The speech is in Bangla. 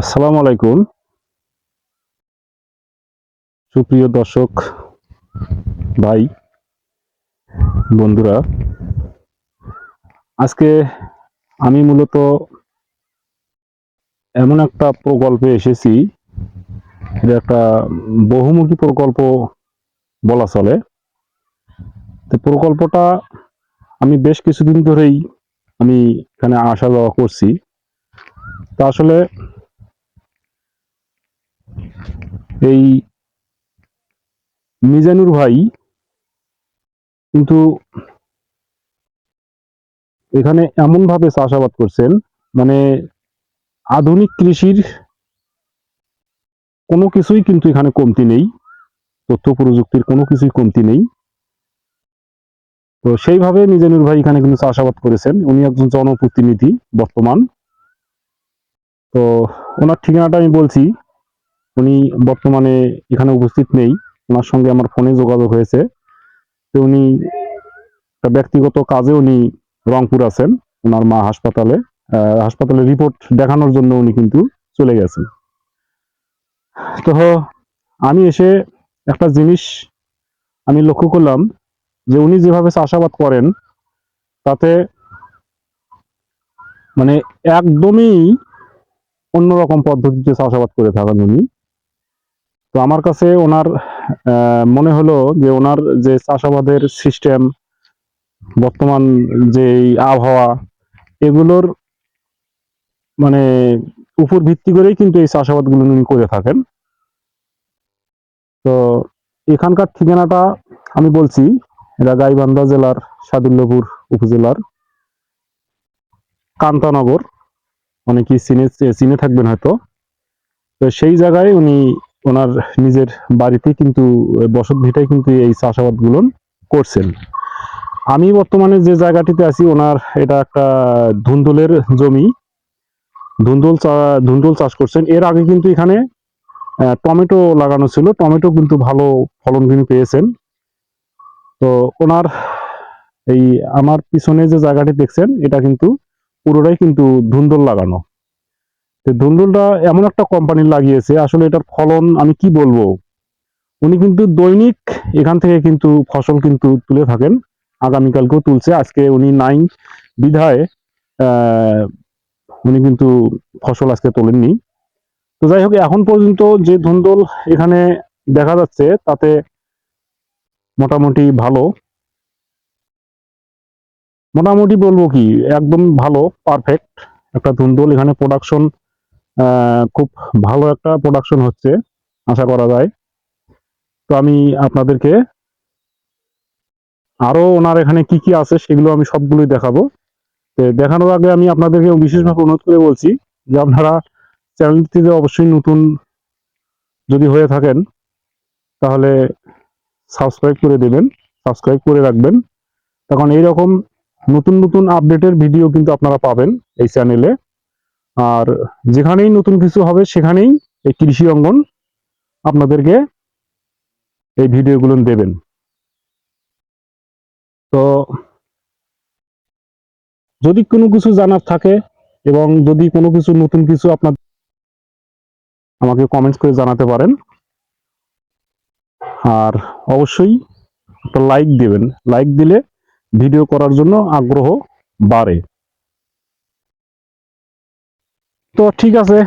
আসসালামু আলাইকুম। সুপ্রিয় দর্শক ভাই, বন্ধুরা, আজকে আমি মূলত এমন একটা প্রকল্পে এসেছি এটা একটা বহুমুখী প্রকল্প বলা চলে। তো প্রকল্পটা আমি বেশ কিছুদিন ধরেই আমি এখানে আসা যাওয়া করছি। তা আসলে এই মিজানুর ভাই কিন্তু এখানে এমন ভাবে চাষাবাদ করছেন মানে আধুনিক কৃষির কোনো কিছুই কিন্তু এখানে কমতি নেই, তথ্য প্রযুক্তির কোনো কিছুই কমতি নেই। তো সেইভাবে মিজানুর ভাই এখানে কিন্তু চাষাবাদ করেছেন, উনি একজন জনপ্রতিনিধি বর্তমান। তো ওনার ঠিকানাটা আমি বলছি উনি বর্তমানে এখানে উপস্থিত নেই। ওনার সঙ্গে আমার ফোনে যোগাযোগ হয়েছে। তো উনি ব্যক্তিগত কাজে উনি রংপুর আছেন। ওনার মা হাসপাতালে। হাসপাতালে রিপোর্ট দেখানোর জন্য উনি কিন্তু চলে গেছেন। তো আমি এসে একটা জিনিস আমি লক্ষ্য করলাম যে উনি যেভাবে চাষাবাদ করেন, তাতে মানে একদমই অন্যরকম পদ্ধতিতে চাষাবাদ করে থাকেন উনি। তো আমার কাছে ওনার মনে হলো যে ওনার যে চাষাবাদের সিস্টেম বর্তমান যে আবহাওয়া, এগুলোর মানে উপর ভিত্তি করেই কিন্তু এই চাষাবাদগুলো উনি করে থাকেন। তো এখানকার ঠিকানাটা আমি বলছি এটা গাইবান্ধা জেলার সাদুল্যপুর উপজেলার কান্তানগর। অনেকেই চিনে চিনে থাকবেন হয়তো। তো সেই জায়গায় উনি ওনার নিজের বাড়িতে কিন্তু, বসত ভিটায় কিন্তু এই চাষাবাদগুলো করছেন। আমি বর্তমানে যে জায়গাটিতে আছি, ওনার এটা একটা ধুন্দুলের জমি। ধুন্দুল ধুন্দুল চাষ করছেন। এর আগে কিন্তু এখানে টমেটো লাগানো ছিল। টমেটো কিন্তু ভালো ফলন কিন্তু পেয়েছেন। তো ওনার এই আমার পিছনে যে জায়গাটি দেখছেন, এটা কিন্তু পুরোটাই কিন্তু ধুন্দুল লাগানো। ধুন্দুলটা এমন একটা কোম্পানি লাগিয়েছে, আসলে এটার ফলন আমি কি বলব? উনি কিন্তু দৈনিক এখান থেকে কিন্তু ফসল কিন্তু তুলে থাকেন। আগামীকালকেও তুলছে। আজকে উনি নাই বিধায় উনি কিন্তু ফসল আজকে তোলেননি। তো যাই হোক, এখন পর্যন্ত যে ধুন্দল এখানে দেখা যাচ্ছে, তাতে মোটামুটি ভালো। মোটামুটি বলব কি, একদম ভালো পারফেক্ট একটা ধুন্দল। এখানে প্রোডাকশন খুব ভালো একটা প্রোডাকশন হচ্ছে, আশা করা যায়। তো আমি আপনাদেরকে আরও ওনার এখানে কি কি আছে সেগুলো আমি সবগুলোই দেখাবো। তো দেখানোর আগে আমি আপনাদেরকে বিশেষভাবে অনুরোধ করে বলছি যে আপনারা চ্যানেলটিতে অবশ্যই নতুন যদি হয়ে থাকেন, তাহলে সাবস্ক্রাইব করে দেবেন সাবস্ক্রাইব করে রাখবেন। তখন এইরকম নতুন নতুন আপডেটের ভিডিও কিন্তু আপনারা পাবেন এই চ্যানেলে আর যেখানেই নতুন কিছু হবে, সেখানেই এই কৃষি অঙ্গন আপনাদেরকে এই ভিডিওগুলো দেবেন। তো যদি কোনো কিছু জানার থাকে এবং যদি কোনো কিছু নতুন কিছু আপনার আমাকে কমেন্টস করে জানাতে পারেন, আর অবশ্যই একটা লাইক দেবেন। লাইক দিলে ভিডিও করার জন্য আগ্রহ বাড়ে। তো ঠিক আছে।